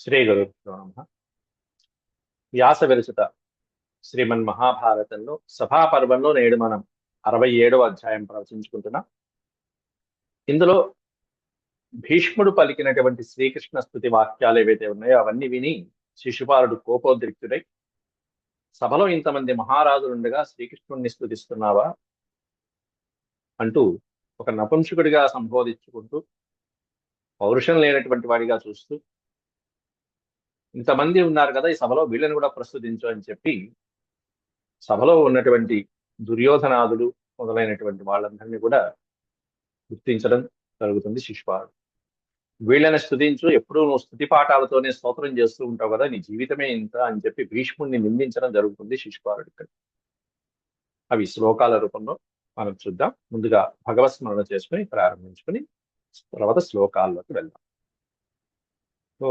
శ్రీ గురుభ్యో నమ. వ్యాస విరచిత శ్రీమన్ మహాభారతంలో సభాపర్వంలో నేడు మనం అరవై ఏడవ అధ్యాయం ప్రవచించుకుంటున్నాం. ఇందులో భీష్ముడు పలికినటువంటి శ్రీకృష్ణ స్థుతి వాక్యాలు ఏవైతే ఉన్నాయో అవన్నీ విని శిశుపాలుడు కోపోద్రిక్తుడై సభలో ఇంతమంది మహారాజులుండగా శ్రీకృష్ణుణ్ణి శ్రీకృష్ణుడిని స్థుతిస్తున్నావా అంటూ ఒక నపుంసకుడిగా సంబోధించుకుంటూ పౌరుషం లేనటువంటి వాడిగా చూస్తూ ఇంతమంది ఉన్నారు కదా ఈ సభలో వీళ్ళని కూడా ప్రస్తుతించు అని చెప్పి సభలో ఉన్నటువంటి దుర్యోధనాదులు మొదలైనటువంటి వాళ్ళందరినీ కూడా గుర్తించడం జరుగుతుంది శిశుపాలుడు వీళ్ళని స్థుతించు ఎప్పుడూ నువ్వు స్థుతి పాఠాలతోనే స్తోత్రం చేస్తూ ఉంటావు కదా నీ జీవితమే ఇంత అని చెప్పి భీష్ముడిని నిందించడం జరుగుతుంది శిశుపాలుడు ఇక్కడ. అవి శ్లోకాల రూపంలో మనం చూద్దాం. ముందుగా భగవత్ స్మరణ చేసుకుని ప్రారంభించుకుని తర్వాత శ్లోకాల్లోకి వెళ్దాం. ఓ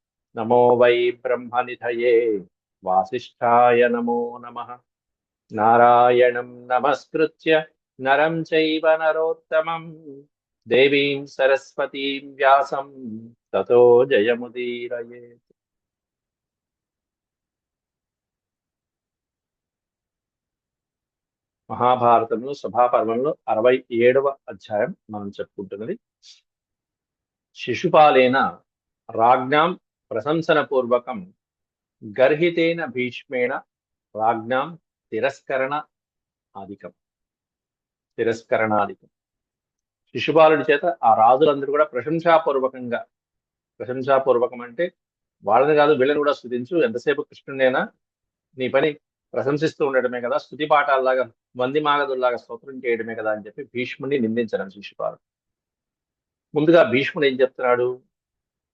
నమో వై బ్రహ్మనిధయే. వాసిష్ఠాయ నమో నమ. నారాయణం నమస్కృత్య నరం చైవ నరోత్తమం. దేవీం సరస్వతీం వ్యాసం తతో జయముదీరయేత్. మహాభారతంలో సభాపర్వంలో అరవై ఏడవ అధ్యాయం మనం చెప్పుకుంటున్నది. శిశుపాలేన రాజ్ఞాం ప్రశంసన పూర్వకం గర్హితేన భీష్మేణ రాజ్ఞాం తిరస్కరణ ఆధికం. తిరస్కరణాధికం. శిశుపాలుడి చేత ఆ రాజులందరూ కూడా ప్రశంసాపూర్వకంగా ప్రశంసాపూర్వకం అంటే వాళ్ళని కాదు వీళ్ళని కూడా స్థుతించు ఎంతసేపు కృష్ణుడైనా నీ పని ప్రశంసిస్తూ ఉండడమే కదా. స్థుతి పాఠాల్లాగా మంది మాగదుల్లాగా స్తోత్రం చేయడమే కదా అని చెప్పి భీష్ముడిని నిందించడం శిశుపాలుడు ముందుగా భీష్ముడు ఏం చెప్తున్నాడు?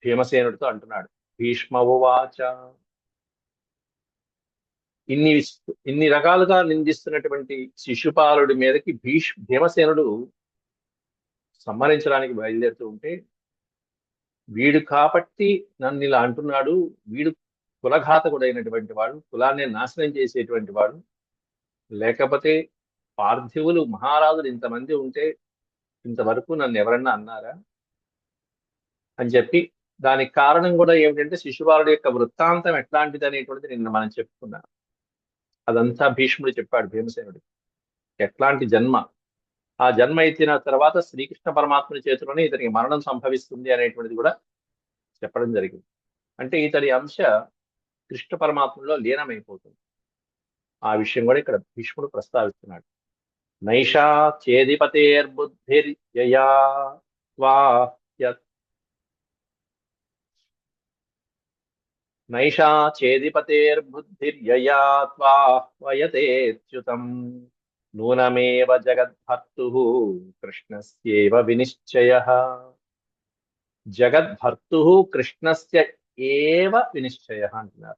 భీమసేనుడితో అంటున్నాడు. భీష్మవాచ ఇన్ని ఇన్ని రకాలుగా నిందిస్తున్నటువంటి శిశుపాలుడి మీదకి భీష్ భీమసేనుడు సంహరించడానికి బయలుదేరుతూ ఉంటే వీడు కాబట్టి నన్ను ఇలా అంటున్నాడు వీడు కులఘాతకుడైనటువంటి వాడు కులాన్ని నాశనం చేసేటువంటి వాడు లేకపోతే పార్థివులు మహారాజులు ఇంతమంది ఉంటే ఇంతవరకు నన్ను ఎవరన్నా అన్నారా? అని చెప్పి దానికి కారణం కూడా ఏమిటంటే శిశుపాలుడి యొక్క వృత్తాంతం ఎట్లాంటిది అనేటువంటిది నిన్న మనం చెప్పుకున్నాను అదంతా భీష్ముడు చెప్పాడు భీమసేనుడు. ఎట్లాంటి జన్మ? ఆ జన్మ ఎత్తిన తర్వాత శ్రీకృష్ణ పరమాత్ముని చేతిలోనే ఇతనికి మరణం సంభవిస్తుంది అనేటువంటిది కూడా చెప్పడం జరిగింది. అంటే ఇతడి అంశ కృష్ణ పరమాత్మలో లీనమైపోతుంది. ఆ విషయం కూడా ఇక్కడ భీష్ముడు ప్రస్తావిస్తున్నాడు. నైషా చేదిపతేర్బుద్ధిర్యయా వా నైషా చేదిపతేర్బుద్ధిర్యయా త్వాహ్వయతేచ్యుతం నూనమేవ జగద్భర్తు కృష్ణస్యేవ వినిశ్చయ. జగద్భర్తు కృష్ణస్య ఏవ వినిశ్చయ అంటున్నారు.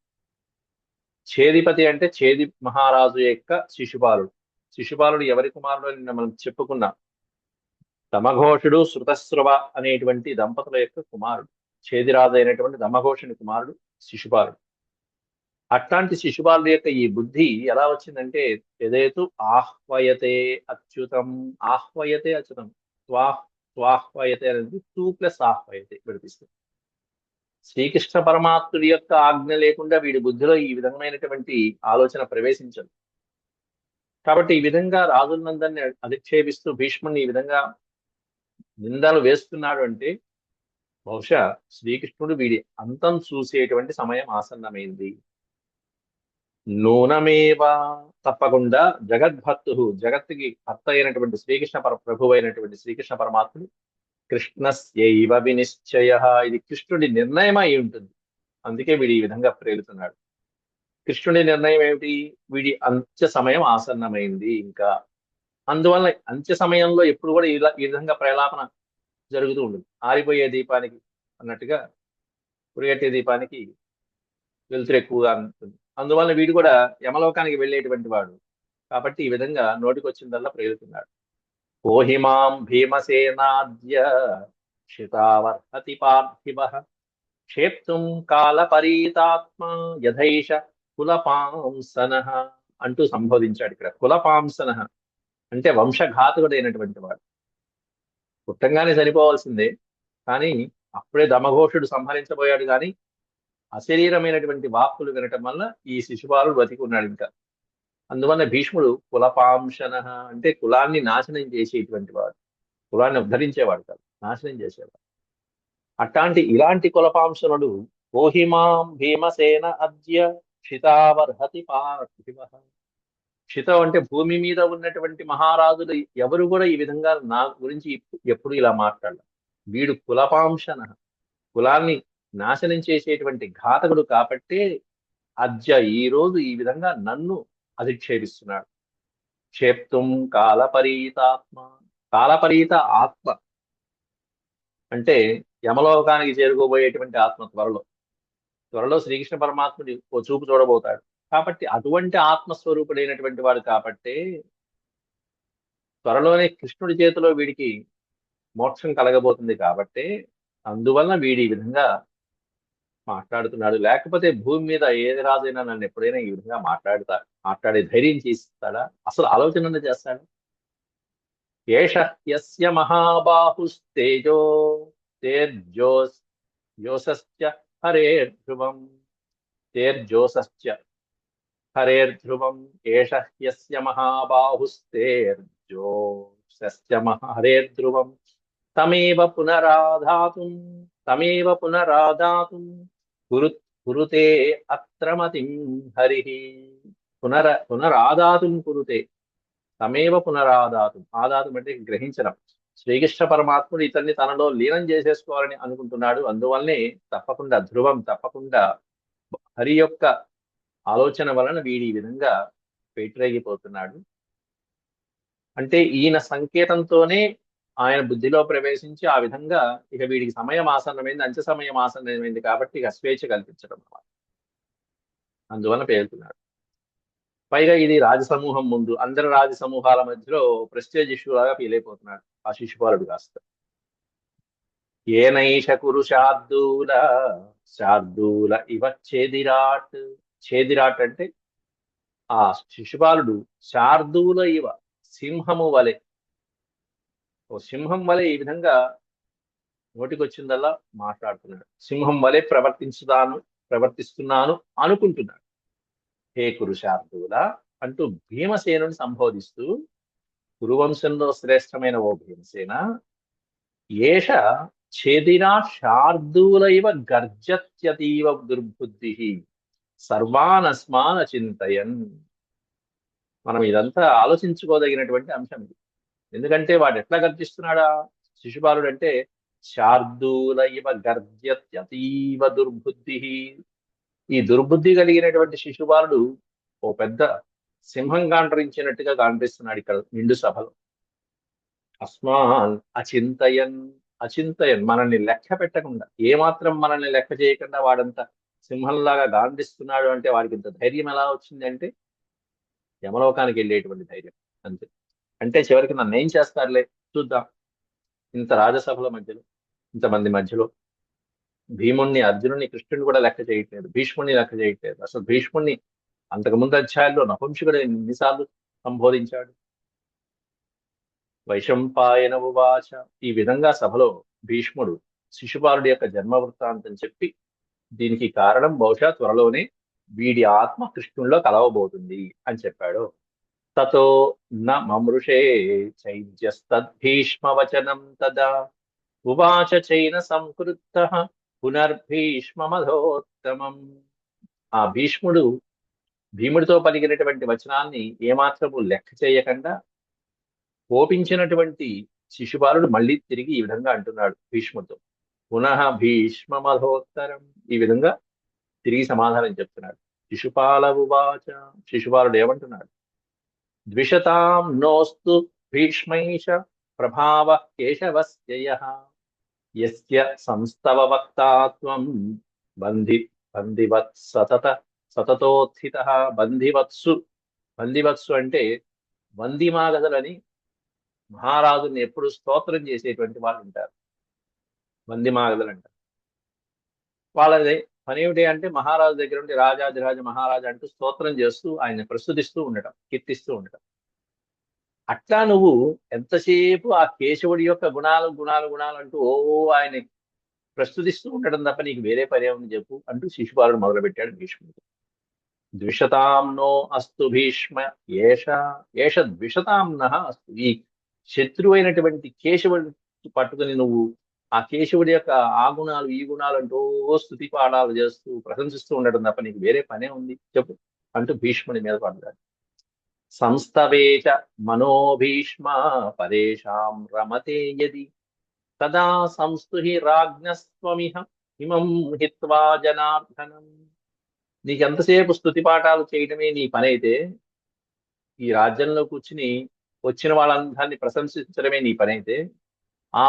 ఛేదిపతి అంటే చేది మహారాజు యొక్క శిశుపాలుడు శిశుపాలుడు ఎవరి కుమారుడు నిన్న మనం చెప్పుకున్నాం. దమఘోషుడు శృతస్రవ అనేటువంటి దంపతుల యొక్క కుమారుడు. చేదిరాజు అయినటువంటి దమఘోషుని కుమారుడు. శిశుపాలుడు అట్లాంటి శిశుపాలుడు యొక్క ఈ బుద్ధి ఎలా వచ్చిందంటే ఎదేతు ఆహ్వయతే అచ్యుతం ఆహ్వయతే అచ్యుతం. స్వాహ్ స్వాహ్వయతే అనేది టూ ప్లస్ ఆహ్వయతే విడిపిస్తుంది శ్రీకృష్ణ పరమాత్ముడి యొక్క ఆజ్ఞ లేకుండా వీడి బుద్ధిలో ఈ విధమైనటువంటి ఆలోచన ప్రవేశించదు. కాబట్టి ఈ విధంగా రాజులందరినీ అధిక్షేపిస్తూ భీష్ముని ఈ విధంగా నిందలు వేస్తున్నాడు అంటే బహుశా శ్రీకృష్ణుడు వీడి అంతం చూసేటువంటి సమయం ఆసన్నమైంది. నూనమేవా తప్పకుండా జగద్భక్తు జగత్తుకి భర్త అయినటువంటి శ్రీకృష్ణ పర ప్రభు అయినటువంటి శ్రీకృష్ణ పరమాత్ముడు కృష్ణస్యైవ వినిశ్చయ. ఇది కృష్ణుడి నిర్ణయం అయి ఉంటుంది. అందుకే వీడి ఈ విధంగా ప్రేరుతున్నాడు కృష్ణుడి నిర్ణయం ఏమిటి? వీడి అంత్య సమయం ఆసన్నమైంది ఇంకా. అందువల్ల అంత్య సమయంలో ఎప్పుడు కూడా ఇలా ఈ విధంగా ప్రలాపన జరుగుతూ ఉంటుంది. ఆరిపోయే దీపానికి అన్నట్టుగా పురిగట్టే దీపానికి వెలుతురు ఎక్కువగా ఉంటుంది. అందువల్ల వీడు కూడా యమలోకానికి వెళ్ళేటువంటి వాడు. కాబట్టి ఈ విధంగా నోటికొచ్చిందల్లా ప్రేరుతున్నాడు. కోహిమాం భీమసేనాద్య క్షితావర్హతి పార్థివ క్షేప్తుం కాలపరీతాత్మ యథైష కులపాంసన అంటూ సంబోధించాడు ఇక్కడ. కులపాంసన అంటే వంశఘాతకుడైనటువంటి వాడు. పుట్టంగానే చనిపోవాల్సిందే. కానీ అప్పుడే దమఘోషుడు సంహరించబోయాడు కానీ అశరీరమైనటువంటి వాక్కులు వినటం వల్ల ఈ శిశుపాలుడు బతికి ఉన్నాడు ఇంకా. అందువల్ల భీష్ముడు కులపాంశన అంటే కులాన్ని నాశనం చేసేటువంటి వాడు. కులాన్ని ఉద్ధరించేవాడు కాదు నాశనం చేసేవాడు. అట్లాంటి ఇలాంటి కులపాంశనుడు కోహిమాం భీమసేన అద్య క్షితావర్హతి పార్థివ క్షితం అంటే భూమి మీద ఉన్నటువంటి మహారాజులు ఎవరు కూడా ఈ విధంగా నా గురించి ఎప్పుడు ఇలా మాట్లాడారు వీడు కులపాంశన కులాన్ని నాశనం చేసేటువంటి ఘాతకుడు కాబట్టే అద్య ఈ రోజు ఈ విధంగా నన్ను అధిక్షేపిస్తున్నాడు. క్షేప్తుం కాలపరీతాత్మ కాలపరీత ఆత్మ. అంటే యమలోకానికి చేరుకోబోయేటువంటి ఆత్మ త్వరలో. త్వరలో శ్రీకృష్ణ పరమాత్ముడి ఓ చూపు చూడబోతాడు. కాబట్టి అటువంటి ఆత్మస్వరూపుడైనటువంటి వాడు కాబట్టి త్వరలోనే కృష్ణుడి చేతిలో వీడికి మోక్షం కలగబోతుంది కాబట్టి అందువలన వీడి ఈ విధంగా మాట్లాడుతున్నాడు. లేకపోతే భూమి మీద ఏది రాజైనా నన్ను ఎప్పుడైనా ఈ విధంగా మాట్లాడుతా మాట్లాడే ధైర్యం చేస్తాడా? అసలు ఆలోచన చేస్తాడు? ఏష యస్య మహాబాహుస్తేజో తేర్జోస్ జోసస్య ధ్రువం తేర్జోసస్య హరేర్ధ్రువం ఏష హ్యస్య మహాబాహుస్తేర్జోసస్య హరేర్ధ్రువం తమేవ పునరాధాతుం తమేవ పునరాధాతుం గురు కురుతే అత్రమతిం హరి పునర పునరాదాతుం కురుతే తమేవ పునరాదాతం ఆదాతం అంటే గ్రహించడం। శ్రీకృష్ణ పరమాత్ముడు ఇతన్ని తనలో లీనం చేసేసుకోవాలని అనుకుంటున్నాడు. అందువల్లనే తప్పకుండా ధ్రువం తప్పకుండా హరి యొక్క ఆలోచన వలన వీడి ఈ విధంగా పేటరేగిపోతున్నాడు. అంటే ఈయన సంకేతంతోనే ఆయన బుద్ధిలో ప్రవేశించి ఆ విధంగా ఇక వీడికి సమయం ఆసన్నమైంది అంచె సమయం ఆసన్నమైంది కాబట్టి ఇక స్వేచ్ఛ కల్పించడం అన్నమాట అందువలన పేరుతున్నాడు పైగా ఇది రాజసమూహం ముందు అందరి రాజ సమూహాల మధ్యలో ప్రెస్టేజ్ ఇష్యూ లాగా ఫీల్ అయిపోతున్నాడు ఆ శిశుపాలుడు కాస్త. ఏనైష కురు శార్దూల శార్దూల ఇవచ్చేదిరాట్ చేదిరాట్ అంటే ఆ శిశుపాలుడు శార్దూల ఇవ సింహము వలె. ఓ సింహం వలె ఈ విధంగా నోటికొచ్చిందల్లా మాట్లాడుతున్నాడు. సింహం వలె ప్రవర్తించుతాను ప్రవర్తిస్తున్నాను అనుకుంటున్నాడు. హే కురు శార్దూల! అంటూ భీమసేనుని సంబోధిస్తూ కురువంశంలో శ్రేష్టమైన ఓ భీమసేన ఏష చేదినా శార్దూల ఇవ గర్జత్యతీవ దుర్బుద్ధి సర్వానస్మాన చింతయన్. మనం ఇదంతా ఆలోచించుకోదగినటువంటి అంశం ఇది. ఎందుకంటే వాడు ఎట్లా గర్జిస్తున్నాడా? శిశుపాలుడు అంటే శార్దూల ఇవ గర్జత్యతీవ దుర్బుద్ధి ఈ దుర్బుద్ధి కలిగినటువంటి శిశుపాలుడు ఓ పెద్ద సింహం గాండ్రించినట్టుగా గాండ్రిస్తున్నాడు ఇక్కడ నిండు సభలో. అస్మాన్ అచింతయన్ అచింతయన్ మనల్ని లెక్క పెట్టకుండా ఏమాత్రం మనల్ని లెక్క చేయకుండా వాడంతా సింహంలాగా గాంధిస్తున్నాడు అంటే వాడికి ఇంత ధైర్యం ఎలా వచ్చింది అంటే యమలోకానికి వెళ్ళేటువంటి ధైర్యం అంతే. అంటే చివరికి నన్ను ఏం చేస్తారులే? చూద్దాం. ఇంత రాజసభల మధ్యలో ఇంతమంది మధ్యలో భీముణ్ణి అర్జునుని కృష్ణుని కూడా లెక్క చేయట్లేదు. భీష్ముణ్ణి లెక్క చేయట్లేదు. అసలు భీష్ముణ్ణి అంతకుముందు అధ్యాయుల్లో నపుంసకుడు ఎన్నిసార్లు సంబోధించాడు? వైశంపాయన ఉవాచ. ఈ విధంగా సభలో భీష్ముడు శిశుపాలుడి యొక్క జన్మ వృత్తాంతం చెప్పి దీనికి కారణం బహుశా త్వరలోనే వీడి ఆత్మ కృష్ణుల్లో కలవబోతుంది అని చెప్పాడు. తతో న మమృషే చైద్యస్తద్భీష్మవచనం తదా. ఉవాచ చైన సంకృత పునర్భీష్మమధోత్తమం. ఆ భీష్ముడు భీముడితో పలికినటువంటి వచనాన్ని ఏమాత్రము లెక్క చేయకుండా కోపించినటువంటి శిశుపాలుడు మళ్ళీ తిరిగి ఈ విధంగా అంటున్నాడు భీష్ముడితో. పునః భీష్మమధోత్తరం. ఈ విధంగా తిరిగి సమాధానం చెప్తున్నాడు. శిశుపాలవువాచ శిశుపాలుడు ఏమంటున్నాడు? ద్విషతాం నోస్తు భీష్మైష ప్రభావ కేశవస్య యస్య సంస్తవ వక్తాత్వం బంధి బంధివత్ సతత సతతోత్థిత బంధివత్సు. బంధివత్సు అంటే వందిమాగదలని మహారాజుని ఎప్పుడు స్తోత్రం చేసేటువంటి వాళ్ళు ఉంటారు వందిమాగదలు అంటారు వాళ్ళది పని ఏమిటి అంటే మహారాజు దగ్గర ఉండి రాజాధిరాజ మహారాజా అంటూ స్తోత్రం చేస్తూ ఆయన ప్రస్తుతిస్తూ ఉండటం కీర్తిస్తూ ఉండటం. అట్లా నువ్వు ఎంతసేపు ఆ కేశవుడి యొక్క గుణాలు గుణాలు గుణాలు అంటూ ఓ ఆయన ప్రస్తుతిస్తూ ఉండడం తప్ప నీకు వేరే పర్యావరణం చెప్పు అంటూ శిశుపాలుడు మొదలుపెట్టాడు భీష్ముడు. ద్విషతాంనో అస్తు భీష్మ ఏష ఏష ద్విషతాంన అస్తు. ఈ శత్రువైనటువంటి కేశవుడు కేశవుడి పట్టుకుని నువ్వు ఆ కేశవుడి యొక్క ఆ గుణాలు ఈ గుణాలు అంటూ స్థుతి పాఠాలు చేస్తూ ప్రశంసిస్తూ ఉండడం తప్ప నీకు వేరే పనే ఉంది. చెప్పు అంటూ భీష్ముడి మీద పడ్డాడు. సంస్థవేచ మనోభీష్మ పరేషాం రమతే యది తదా సంస్తుహి రాజ్ఞస్వమిహ హిమం హిత్వా జనార్దనం. నీకెంతసేపు స్థుతి పాఠాలు చేయడమే నీ పనైతే ఈ రాజ్యంలో కూర్చుని వచ్చిన వాళ్ళందరినీ ప్రశంసించడమే నీ పనైతే ఆ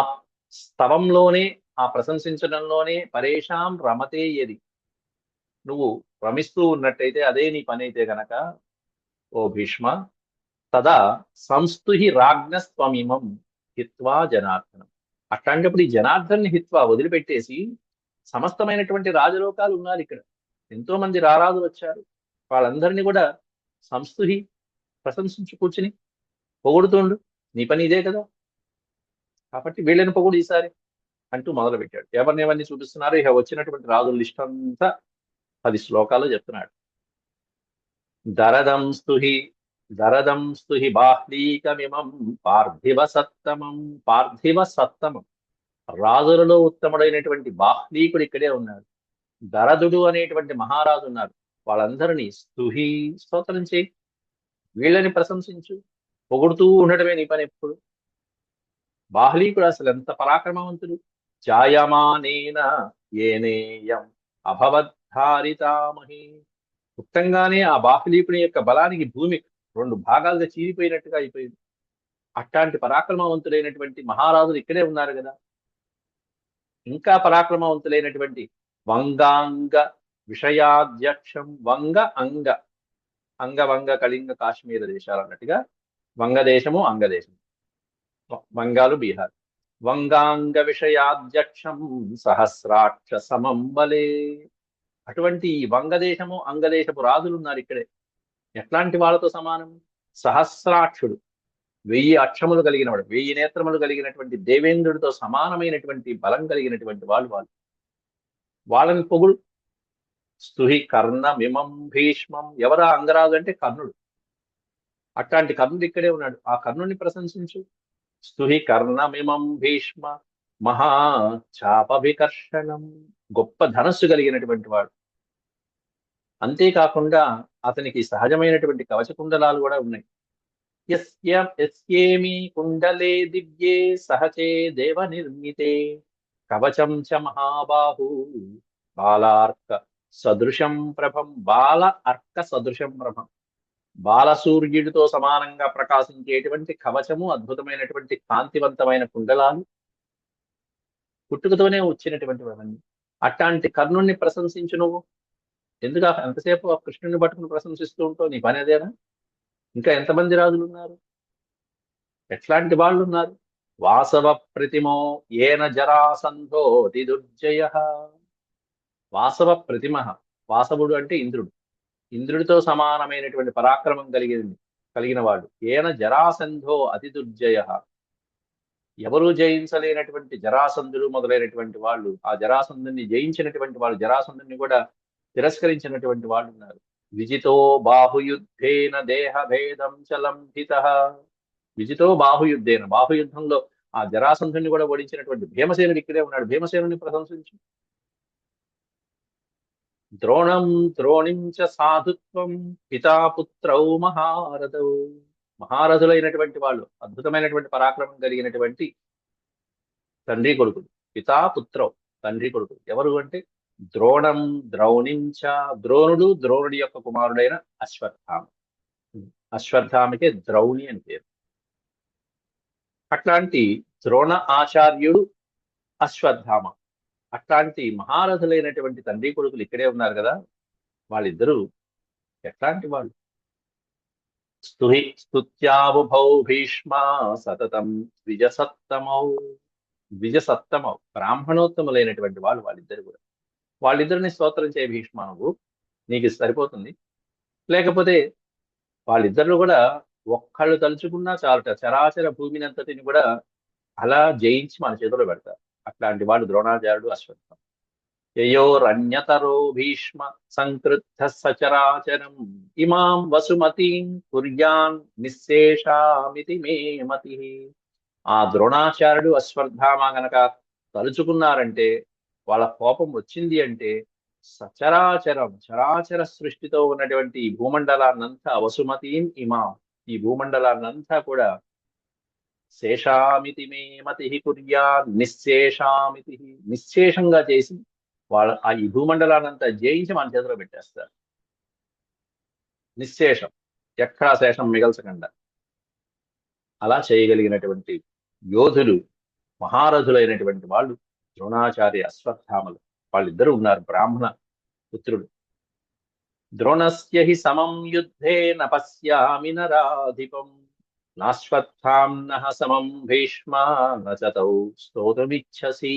స్తవంలోనే ఆ ప్రశంసించడంలోనే పరేషాం రమతే యది నువ్వు రమిస్తూ ఉన్నట్టయితే అదే నీ పని అయితే గనక ఓ భీష్మ తదా సంస్తుహి రాజ్ఞస్వమిమం హిత్వా జనార్దనం. అట్లాంటప్పుడు ఈ జనార్దన్ హిత్వా వదిలిపెట్టేసి సమస్తమైనటువంటి రాజలోకాలు ఉన్నారు ఇక్కడ. ఎంతో మంది రారాజులు వచ్చారు. వాళ్ళందరినీ కూడా సంస్తుహి ప్రశంసించు కూర్చుని పొగుడుతుండు. నీ పని ఇదే కదా. కాబట్టి వీళ్ళని పొగుడు ఈసారి అంటూ మొదలు పెట్టాడు ఎవరిని ఎవరిని చూపిస్తున్నారు ఇక వచ్చినటువంటి రాజుల లిస్ట్ అంతా పది శ్లోకాలు చెప్తున్నాడు. దరదం స్తుహి దరదం స్తుహి బాహ్లీకమిమం పార్థివ సత్తమం పార్థివ సత్తమం. రాజులలో ఉత్తముడైనటువంటి బాహ్లీకుడు ఇక్కడే ఉన్నాడు. దరదుడు అనేటువంటి మహారాజు ఉన్నారు వాళ్ళందరినీ స్తుహి స్తోత్రం చేయి. వీళ్ళని ప్రశంసించు. పొగుడుతూ ఉండటమే నీ పని ఎప్పుడు. బాహ్లీకుడు అసలు ఎంత పరాక్రమవంతుడు? జాయమానేన ఏనేయం అభవద్ధారితామహి. ముక్తంగానే ఆ బాహ్లీకుని యొక్క బలానికి భూమి రెండు భాగాలుగా చీరిపోయినట్టుగా అయిపోయింది. అట్లాంటి పరాక్రమవంతులైనటువంటి మహారాజులు ఇక్కడే ఉన్నారు కదా. ఇంకా పరాక్రమవంతులైనటువంటి వంగాంగ విషయాధ్యక్షం వంగ అంగ. అంగ వంగ కళింగ కాశ్మీర దేశాలు అన్నట్టుగా వంగదేశము అంగదేశము వంగాలు బీహార్. వంగాంగ విషయాధ్యక్షం సహస్రాక్ష సమం బలే అటువంటి ఈ వంగదేశము అంగదేశపు రాజులు ఉన్నారు ఇక్కడే. ఎట్లాంటి వాళ్ళతో సమానం? సహస్రాక్షుడు. వెయ్యి అక్షములు కలిగిన వాడు వెయ్యి నేత్రములు కలిగినటువంటి దేవేంద్రుడితో సమానమైనటువంటి బలం కలిగినటువంటి వాళ్ళు వాళ్ళు. వాళ్ళని పొగుడు. స్తుహి కర్ణమిమం భీష్మం. ఎవరా అంగరాజు అంటే కర్ణుడు. అట్లాంటి కర్ణుడు ఇక్కడే ఉన్నాడు. ఆ కర్ణుడిని ప్రశంసించు. స్తుహి కర్ణమిమం భీష్మ మహాచాప వికర్షణం గొప్ప ధనస్సు కలిగినటువంటి వాడు. అంతేకాకుండా అతనికి సహజమైనటువంటి కవచ కుండలాలు కూడా ఉన్నాయి. ఎస్యేమి కుండలే దివ్యే సహచే దేవ నిర్మితే. కవచం చ మహాబాహు బాలార్క సదృశం ప్రభం బాల అర్క సదృశం ప్రభం. బాలసూర్యుడితో సమానంగా ప్రకాశించేటువంటి కవచము అద్భుతమైనటువంటి కాంతివంతమైన కుండలాలు పుట్టుకతోనే వచ్చినటువంటివన్నీ. అట్లాంటి కర్ణుణ్ణి ప్రశంసించు నువ్వు. ఎందుకు ఎంతసేపు ఆ కృష్ణుని పట్టుకుని ప్రశంసిస్తూ ఉంటావు? నీ పని అదేనా? ఇంకా ఎంతమంది రాజులు ఉన్నారు ఎట్లాంటి వాళ్ళు ఉన్నారు వాసవ ప్రతిమో ఏన జరాసంధో దుర్జయ వాసవ ప్రతిమ. వాసవుడు అంటే ఇంద్రుడు. ఇంద్రుడితో సమానమైనటువంటి పరాక్రమం కలిగింది కలిగిన వాడు ఏన జరాసంధో అతి దుర్జయ ఎవరూ జయించలేనటువంటి జరాసంధుడు మొదలైనటువంటి వాళ్ళు ఆ జరాసంధుని జయించినటువంటి వాళ్ళు జరాసంధుని కూడా తిరస్కరించినటువంటి వాళ్ళు ఉన్నారు. విజితో బాహుయుద్ధేన దేహ భేదం చలంభిత విజితో బాహుయుద్ధేన బాహుయుద్ధంలో ఆ జరాసంధుని కూడా ఓడించినటువంటి భీమసేనుడు ఇక్కడే ఉన్నాడు. భీమసేనుని ప్రశంసించు. ద్రోణం ద్రోణిం చ సాధుత్వం పితాపుత్రౌ మహారథౌ. మహారథులైనటువంటి వాళ్ళు అద్భుతమైనటువంటి పరాక్రమం కలిగినటువంటి తండ్రి కొడుకులు పితాపుత్రౌ తండ్రి కొడుకులు. ఎవరు అంటే? ద్రోణం ద్రౌణించ ద్రోణుడు ద్రోణుడి యొక్క కుమారుడైన అశ్వత్థామ. అశ్వత్థామకే ద్రౌణి అని పేరు. అట్లాంటి ద్రోణ ఆచార్యుడు అశ్వత్థామ. అట్లాంటి మహారథులైనటువంటి తండ్రి కొడుకులు ఇక్కడే ఉన్నారు కదా వాళ్ళిద్దరూ ఎట్లాంటి వాళ్ళు? స్తుహి స్తుత్యాబుభౌ భీష్మ సతతం ద్విజసత్తమౌ ద్విజసత్తమౌ బ్రాహ్మణోత్తములైనటువంటి వాళ్ళు వాళ్ళిద్దరు కూడా. వాళ్ళిద్దరిని స్తోత్రం చేయ భీష్మ నువ్వు నీకు సరిపోతుంది. లేకపోతే వాళ్ళిద్దరు కూడా ఒక్కళ్ళు తలుచుకున్నా చాలట చరాచర భూమిని అంతటిని కూడా అలా జయించి మన చేతిలో పెడతారు. అట్లాంటి వాళ్ళు ద్రోణాచార్యుడు అశ్వత్థం. యయోరన్యతరో భీష్మ సంకృద్ధ సచరాచరం. ఇమాం వసుమతీం కుర్యాన్ నిశ్శేషామితి మే మతి. ఆ ద్రోణాచార్యుడు అశ్వత్థామ గనక తలుచుకున్నారంటే వాళ్ళ కోపం వచ్చింది అంటే సచరాచరం చరాచర సృష్టితో ఉన్నటువంటి ఈ భూమండలాన్నంతా వసుమతీం ఇమాం ఈ భూమండలాన్నంతా కూడా శేషామితి మే మతి కుర్యా నిశ్శేషామితి. నిశ్శేషంగా చేసి వాళ్ళ ఆ ఈ భూమండలాన్నంతా జయించి మన చేతిలో పెట్టేస్తారు. నిశ్శేషం ఎక్కడా శేషం మిగల్చకుండా. అలా చేయగలిగినటువంటి యోధులు మహారథులైనటువంటి వాళ్ళు ద్రోణాచార్య అశ్వత్థామలు. వాళ్ళిద్దరూ ఉన్నారు బ్రాహ్మణ పుత్రుడు ద్రోణస్య హి సమం యుద్ధే నపశ్యామి నరాధిపం. నాశ్వత్థాంనః సమం భీష్మ నచతౌ స్తోతమిచ్చసి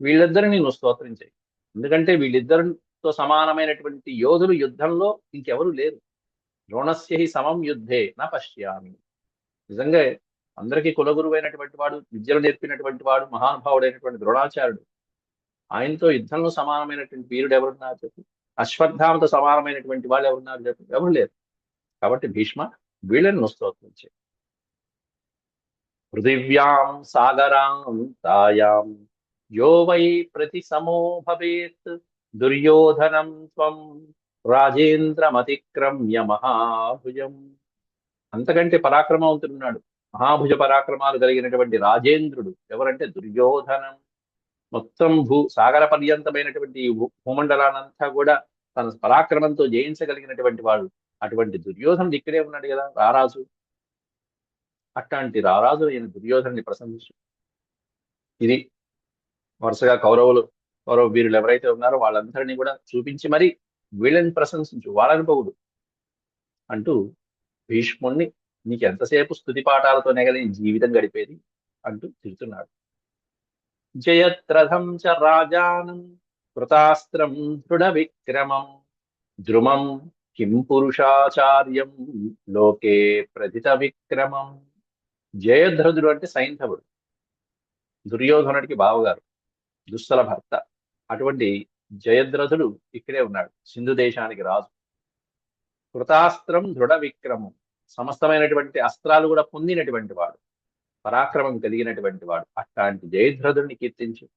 వీళ్ళిద్దరిని నువ్వు స్తోత్రం చేయి ఎందుకంటే వీళ్ళిద్దరితో సమానమైనటువంటి యోధులు యుద్ధంలో ఇంకెవరు లేరు. ద్రోణస్య హి సమం యుద్ధే నా పశ్యామి. నిజంగా అందరికీ కులగురువైనటువంటి వాడు విద్యలు నేర్పినటువంటి వాడు మహానుభావుడైనటువంటి ద్రోణాచార్యుడు. ఆయనతో యుద్ధంలో సమానమైనటువంటి వీరుడు ఎవరున్నారు చెప్పు? అశ్వత్థామతో సమానమైనటువంటి వాళ్ళు ఎవరున్నారు చెప్పు? ఎవరు లేరు. కాబట్టి భీష్మ వీళ్ళని నువ్వు స్తోత్రం పృథివ్యాం సాగరాం తాయాం యో వై ప్రతి సమో భవేత్ దుర్యోధనం త్వం రాజేంద్రమతిక్రమ్య మహాభుజం. అంతకంటే పరాక్రమవంతుడున్నాడు. మహాభుజ పరాక్రమాలు కలిగినటువంటి రాజేంద్రుడు ఎవరంటే దుర్యోధనం. మొత్తం భూ సాగర పర్యంతమైనటువంటి భూమండలానంతా కూడా తన పరాక్రమంతో జయించగలిగినటువంటి వాడు అటువంటి దుర్యోధనుడు ఇక్కడే ఉన్నాడు కదా రారాజు. అట్లాంటి రారాజు నేను దుర్యోధనుని ప్రశంసించు. ఇది వరుసగా కౌరవులు కౌరవ వీరులు ఎవరైతే ఉన్నారో వాళ్ళందరినీ కూడా చూపించి మరి వీళ్ళని ప్రశంసించు వాళ్ళని పొగుడు అంటూ భీష్ముణ్ణి నీకు ఎంతసేపు స్థుతి కదా నేను జీవితం గడిపేది అంటూ తిడుతున్నాడు. జయత్రథం చ రాజానం కృతాస్త్రం దృఢ విక్రమం ద్రుమం కిం పురుషాచార్యం లోకే ప్రథిత విక్రమం జయద్రథుడు అంటే సైంధవుడు దుర్యోధనుడికి బావగారు దుస్తల భర్త. అటువంటి జయద్రథుడు ఇక్కడే ఉన్నాడు సింధు దేశానికి రాజు. కృతాస్త్రం దృఢ విక్రమం సమస్తమైనటువంటి అస్త్రాలు కూడా పొందినటువంటి వాడు పరాక్రమం కలిగినటువంటి వాడు. అట్లాంటి జయధ్రథుడిని కీర్తించి.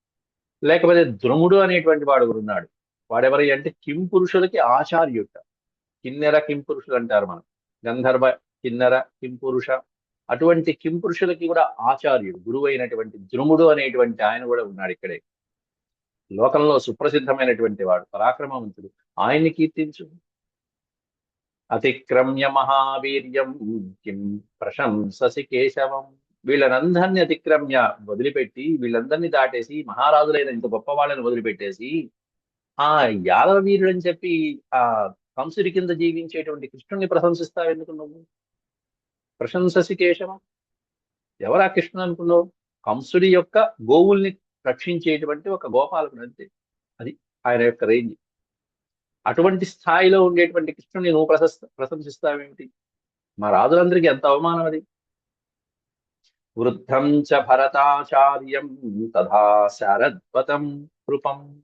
లేకపోతే ద్రుముడు అనేటువంటి వాడు కూడా ఉన్నాడు. వాడెవరి అంటే కిం పురుషులకి ఆచార్యుట. కిన్నెర కింపురుషులు అంటారు మనం. గంధర్వ కిన్నెర కింపురుష అటువంటి కిం పురుషులకి కూడా ఆచార్యుడు గురువు అయినటువంటి ద్రుముడు అనేటువంటి ఆయన కూడా ఉన్నాడు ఇక్కడే. లోకంలో సుప్రసిద్ధమైనటువంటి వాడు పరాక్రమవంతుడు. ఆయన్ని కీర్తించు. అతిక్రమ్య మహావీర్యం కిం ప్రశంససి కేశవం. వీళ్ళనందరినీ అతిక్రమ్య వదిలిపెట్టి వీళ్ళందరినీ దాటేసి మహారాజులైన ఇంత గొప్ప వాళ్ళని వదిలిపెట్టేసి ఆ యాదవ వీరుడు అని చెప్పి ఆ కంసుడి కింద జీవించేటువంటి కృష్ణుని ప్రశంసిస్తావు ఎందుకు నువ్వు? ప్రశంససి కేశవ. ఎవరా కృష్ణుడు అనుకున్నావు? కంసుడి యొక్క గోవుల్ని రక్షించేటువంటి ఒక గోపాలకుడు అంతే. అది ఆయన యొక్క రేంజ్ అటువంటి స్థాయిలో ఉండేటువంటి కృష్ణుని నువ్వు ప్రశస్ ప్రశంసిస్తావేమిటి? మా రాజులందరికీ ఎంత అవమానం అది? వృద్ధం చ భరతాచార్యం తథా శారద్వతం కృపం.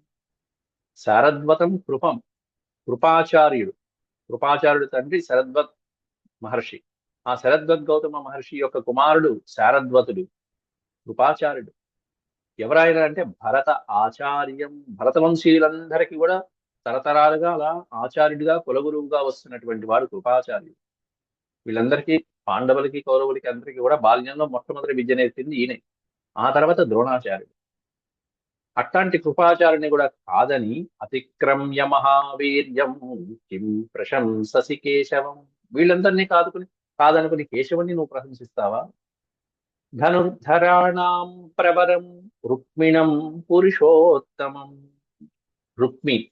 శారద్వతం కృపం. కృపాచార్యుడు. కృపాచార్యుడు తండ్రి శరద్వత్ మహర్షి. ఆ శరద్వత్ గౌతమ మహర్షి యొక్క కుమారుడు శారద్వతుడు. కృపాచార్యుడు. ఎవరైనా అంటే భరత ఆచార్యం. భరతవంశీయులందరికీ కూడా తరతరాలుగా అలా ఆచార్యుడిగా కులగురువుగా వస్తున్నటువంటి వాడు కృపాచార్యుడు. వీళ్ళందరికీ పాండవులకి కౌరవులకి అందరికీ కూడా బాల్యంలో మొట్టమొదటి విద్య నేర్పింది ఈయనే. ఆ తర్వాత ద్రోణాచార్యుడు. అట్లాంటి కృపాచార్యుని కూడా కాదని అతిక్రమ్య మహావీర్యం కిం ప్రశంససి కేశవం. వీళ్ళందరినీ కాదుకుని కాదనుకుని కేశవుని నువ్వు ప్రశంసిస్తావా? ధనుర్ధరాణాం ప్రవరం రుక్మిణం పురుషోత్తమం. రుక్మి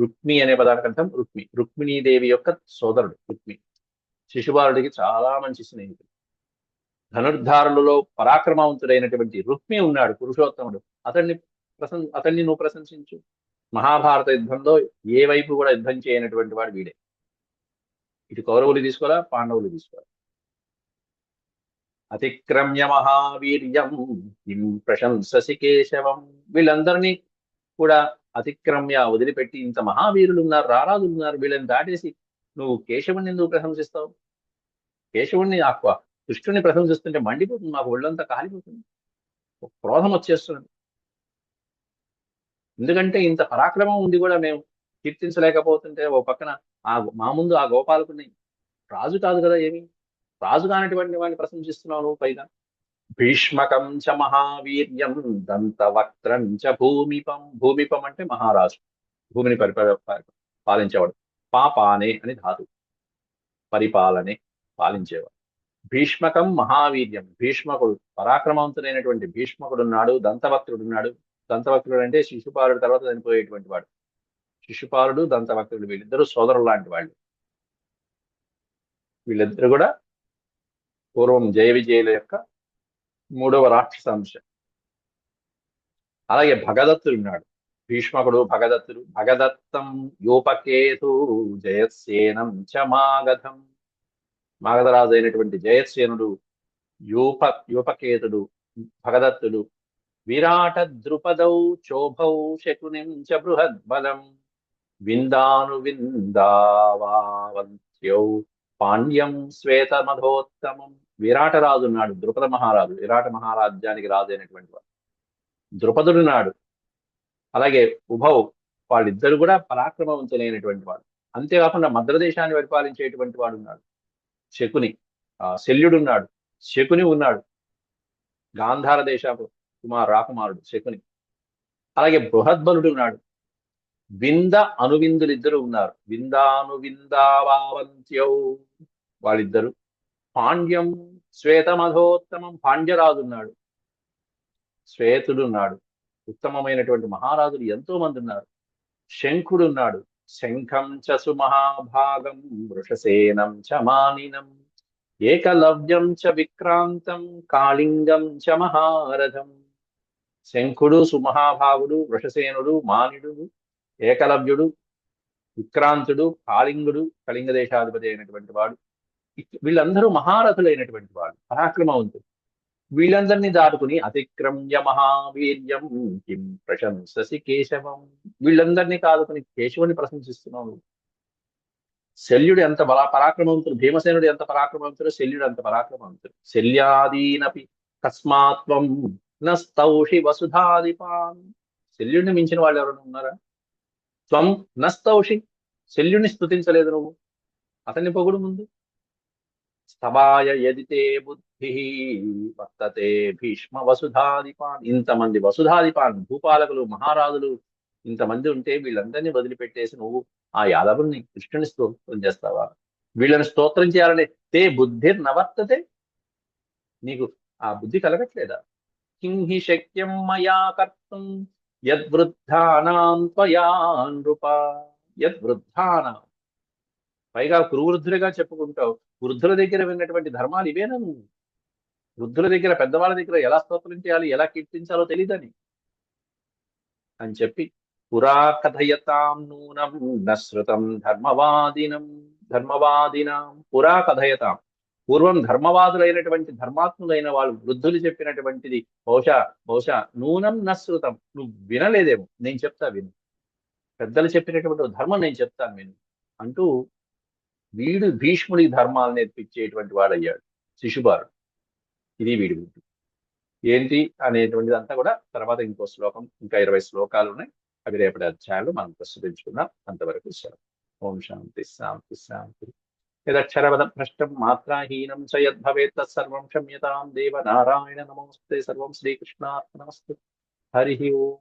రుక్మి అనే పదానికి అర్థం రుక్మి. రుక్మిణీదేవి యొక్క సోదరుడు రుక్మి. శిశుబాలుడికి చాలా మంచి స్నేహితుడు. ధనుర్ధారులలో పరాక్రమవంతుడైనటువంటి రుక్మి ఉన్నాడు పురుషోత్తముడు. అతన్ని ప్రశం అతన్ని నువ్వు ప్రశంసించు. మహాభారత యుద్ధంలో ఏ వైపు కూడా యుద్ధం చేయనటువంటి వాడు వీడే. ఇటు కౌరవులు తీసుకోరా పాండవులు తీసుకోరా అతిక్రమ్య మహావీర్యం కిం ప్రశంససి కేశవం. వీళ్ళందరినీ కూడా అతిక్రమ్య వదిలిపెట్టి ఇంత మహావీరులు ఉన్నారు రారాజులు ఉన్నారు వీళ్ళని దాటేసి నువ్వు కేశవుని ఎందుకు ప్రశంసిస్తావు? కేశవుణ్ణి ఆక్వ దుష్టుని ప్రశంసిస్తుంటే మండిపోతుంది మాకు ఒళ్ళంతా కాలిపోతుంది. క్రోధం వచ్చేస్తుంది ఎందుకంటే ఇంత పరాక్రమం ఉండి కూడా మేము కీర్తించలేకపోతుంటే ఓ పక్కన ఆ మా ముందు ఆ గోపాలకుని రాజు కాదు కదా ఏమి? రాజు కానటువంటి వాడిని ప్రశంసిస్తున్నావు పైగా. భీష్మకం చ మహావీర్యం దంతవక్త్రం చ భూమిపం భూమిపం అంటే మహారాజు. భూమిని పరిప పాలించేవాడు. పాపానే అని ధాతు. పరిపాలనే పాలించేవాడు. భీష్మకం మహావీర్యం. భీష్మకుడు పరాక్రమవంతుడైనటువంటి భీష్మకుడున్నాడు ఉన్నాడు దంతవక్రుడు అంటే శిశుపాలుడు తర్వాత చనిపోయేటువంటి వాడు. శిశుపాలుడు దంతవక్తుడు వీళ్ళిద్దరూ సోదరులు లాంటి వాళ్ళు. వీళ్ళిద్దరు కూడా పూర్వం జయ విజయుల యొక్క మూడవ రాక్షస అంశం. అలాగే భగదత్తుడు ఉన్నాడు. భీష్మకుడు భగదత్తుడు. భగదత్తం యూపకేతు జయసేనం చ మాగధం. మాగధరాజు అయినటువంటి జయసేనుడు యూప యూపకేతుడు భగదత్తుడు విరాట ద్రుపదౌ చోభౌ శకునిం చ బృహద్బలం. విందాను విందావావంత్యౌ పాండ్యం శ్వేతమధోత్తమం. విరాటరాజు నాడు ద్రుపద మహారాజు విరాట మహారాజ్యానికి రాజు అయినటువంటి వాడు. ద్రుపదుడు నాడు అలాగే ఉభౌ వాళ్ళిద్దరు కూడా పరాక్రమవంతులైనటువంటి వాడు. అంతేకాకుండా మద్రదేశాన్ని పరిపాలించేటువంటి వాడు ఉన్నాడు. శకుని ఆ శల్యుడు ఉన్నాడు. శకుని ఉన్నాడు. గాంధార దేశపు కుమార్ రాకుమారుడు శకుని. అలాగే బృహద్బలుడు ఉన్నాడు. వింద అనువిందులు ఇద్దరు ఉన్నారు. విందాను విందావావంత్యౌ వాళ్ళిద్దరు. పాండ్యం శ్వేతమధోత్తమం పాండ్యరాజు ఉన్నాడు. శ్వేతుడు ఉన్నాడు. ఉత్తమమైనటువంటి మహారాజులు ఎంతో మంది ఉన్నారు. శంఖుడు ఉన్నాడు. శంఖం చ సుమహాభాగం వృషసేనం చ మానినం ఏకలవ్యం చ విక్రాంతం కాళింగం చ మహారథం. శంఖుడు సుమహాభావుడు వృషసేనుడు మానిడు ఏకలవ్యుడు విక్రాంతుడు కాళింగుడు కళింగ దేశాధిపతి అయినటువంటి వాడు. వీళ్ళందరూ మహారథులైనటువంటి వాడు పరాక్రమవంతుడు వీళ్ళందరినీ దాటుకుని అతిక్రమ్య మహావీర్యం కిం ప్రశంససి కేశవం. వీళ్ళందరినీ కాదుకుని కేశవుని ప్రశంసిస్తున్నావు శల్యుడు ఎంత బల పరాక్రమవంతుడు భీమసేనుడు ఎంత పరాక్రమవంతుడు శల్యుడు ఎంత పరాక్రమవంతుడు. శల్యాదీనపి కస్మాత్వం నస్తౌషి వసుధాదిపాన్ శల్యుడిని మించిన వాళ్ళు ఎవరైనా ఉన్నారా? త్వం నస్తౌషి. శల్యుడిని స్తుతించలేదు నువ్వు. అతన్ని పొగుడు ముందు. స్తవాయ యదితే బుద్ధి వర్తతే భీష్మ వసుధాదిపాన్ ఇంతమంది వసుధాదిపాన్ భూపాలకులు మహారాజులు ఇంతమంది ఉంటే వీళ్ళందరినీ వదిలిపెట్టేసి నువ్వు ఆ యాదవుల్ని కృష్ణుని స్తోత్రం చేస్తావా? వీళ్ళని స్తోత్రం చేయాలనే తే బుద్ధి నవర్తతే నీకు ఆ బుద్ధి కలగట్లేదా? కిం హి శక్యం మయా కర్తం యద్వృద్ధానాం త్వయా నృప యద్వృద్ధానాం పైగా కురువృద్ధులుగా చెప్పుకుంటావు. వృద్ధుల దగ్గర విన్నటువంటి ధర్మాలు ఇవేనా నువ్వు? వృద్ధుల దగ్గర పెద్దవాళ్ళ దగ్గర ఎలా స్తోత్రం చేయాలి ఎలా కీర్తించాలో తెలియదని అని చెప్పి పురా కథయతాం నూనం నశ్రుతం ధర్మవాదినం ధర్మవాదినాం పురా కథయతాం పూర్వం ధర్మవాదులైనటువంటి ధర్మాత్ములైన వాళ్ళు వృద్ధులు చెప్పినటువంటిది బహుశా బహుశా నూనం నశ్రుతం నువ్వు వినలేదేమో నేను చెప్తా విను. పెద్దలు చెప్పినటువంటి ధర్మం నేను చెప్తాను విను అంటూ వీడు భీష్ముడి ధర్మాలు నేర్పించేటువంటి వాడయ్యాడు శిశుబారు ఇది వీడి బుద్ధి ఏంటి అనేటువంటిది అంతా కూడా తర్వాత ఇంకో శ్లోకం ఇంకా ఇరవై శ్లోకాలు ఉన్నాయి. అవి రేపటి అధ్యాయాలు మనం ప్రస్తుతించుకున్నాం అంతవరకు సెలవు. ఓం శాంతి శాంతి శాంతి. यदक्षरपदं भ्रष्टं मात्राहीनं च यद्भवेत् तत्सर्वं क्षम्यतां देव नारायण नमोऽस्ते सर्वं श्रीकृष्णार्पणमस्तु। हरिः ओम्।